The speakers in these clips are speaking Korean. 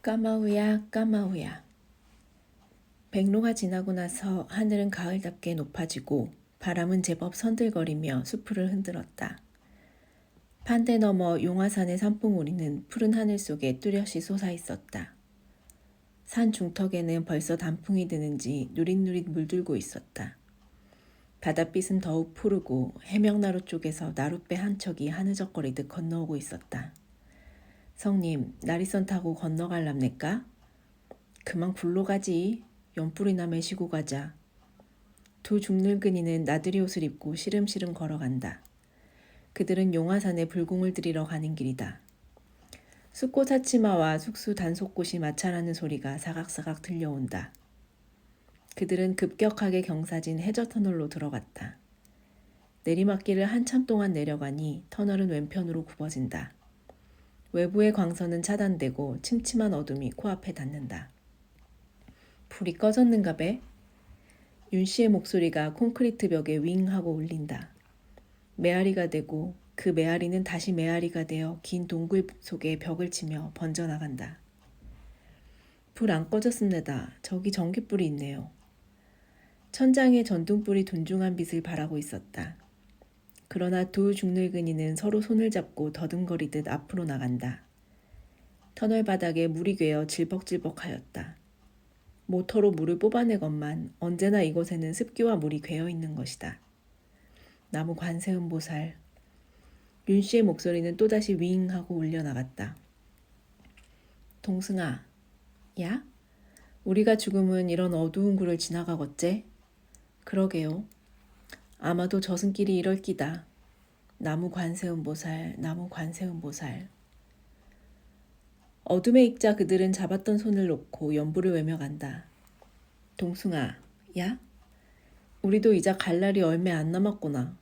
까마우야 까마우야 백로가 지나고 나서 하늘은 가을답게 높아지고 바람은 제법 선들거리며 수풀을 흔들었다. 판대 너머 용화산의 산봉우리는 푸른 하늘 속에 뚜렷이 솟아 있었다. 산 중턱에는 벌써 단풍이 드는지 누릿누릿 물들고 있었다. 바닷빛은 더욱 푸르고 해명나루 쪽에서 나룻배 한 척이 하느적거리듯 건너오고 있었다. 성님, 나리선 타고 건너갈랍니까? 그만 굴러가지. 연불이나 매시고 가자. 두 중늙은이는 나들이 옷을 입고 시름시름 걸어간다. 그들은 용화산에 불공을 들이러 가는 길이다. 숫꽃 사치마와 숙수 단속꽃이 마찰하는 소리가 사각사각 들려온다. 그들은 급격하게 경사진 해저 터널로 들어갔다. 내리막길을 한참 동안 내려가니 터널은 왼편으로 굽어진다. 외부의 광선은 차단되고 침침한 어둠이 코앞에 닿는다. 불이 꺼졌는가 배? 윤 씨의 목소리가 콘크리트 벽에 윙 하고 울린다. 메아리가 되고 그 메아리는 다시 메아리가 되어 긴 동굴 속에 벽을 치며 번져나간다. 불 안 꺼졌습니다. 저기 전기불이 있네요. 천장에 전등불이 둔중한 빛을 발하고 있었다. 그러나 두 중늙은이는 서로 손을 잡고 더듬거리듯 앞으로 나간다. 터널 바닥에 물이 괴어 질벅질벅하였다. 모터로 물을 뽑아내건만 언제나 이곳에는 습기와 물이 괴어 있는 것이다. 나무 관세음 보살. 윤 씨의 목소리는 또다시 윙 하고 울려 나갔다. 동승아, 야? 우리가 죽음은 이런 어두운 굴을 지나가겠제? 그러게요. 아마도 저승길이 이럴 끼다. 나무 관세음 보살, 나무 관세음 보살. 어둠에 익자 그들은 잡았던 손을 놓고 연불을 외며 간다. 동승아, 야? 우리도 이제 갈 날이 얼마 안 남았구나.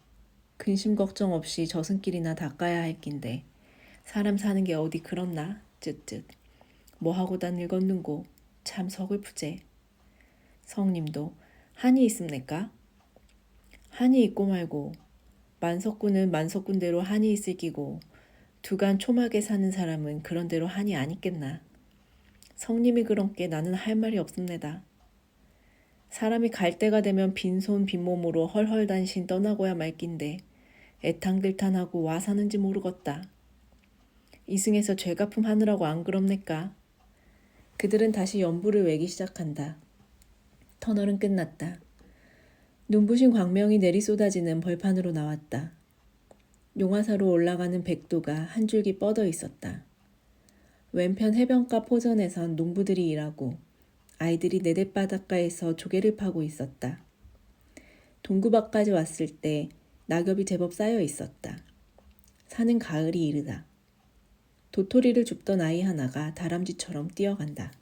근심 걱정 없이 저승길이나 닦아야 할 낀데 사람 사는 게 어디 그렇나? 쯧쯧. 뭐 하고 다 늙었는고 참 서글프제. 성님도 한이 있습니까? 한이 있고 말고 만석군은 만석군대로 한이 있을 끼고 두간 초막에 사는 사람은 그런 대로 한이 안 있겠나. 성님이 그런 게 나는 할 말이 없습니다. 사람이 갈 때가 되면 빈손 빈몸으로 헐헐단신 떠나고야 말 낀데 애탕들탄하고 와 사는지 모르겠다. 이승에서 죄 갚음 하느라고 안 그럽니까? 그들은 다시 연부를 외기 시작한다. 터널은 끝났다. 눈부신 광명이 내리 쏟아지는 벌판으로 나왔다. 용화사로 올라가는 백도가 한 줄기 뻗어 있었다. 왼편 해변가 포전에선 농부들이 일하고 아이들이 내대바닷가에서 조개를 파고 있었다. 동구 밖까지 왔을 때 낙엽이 제법 쌓여 있었다. 사는 가을이 이르다. 도토리를 줍던 아이 하나가 다람쥐처럼 뛰어간다.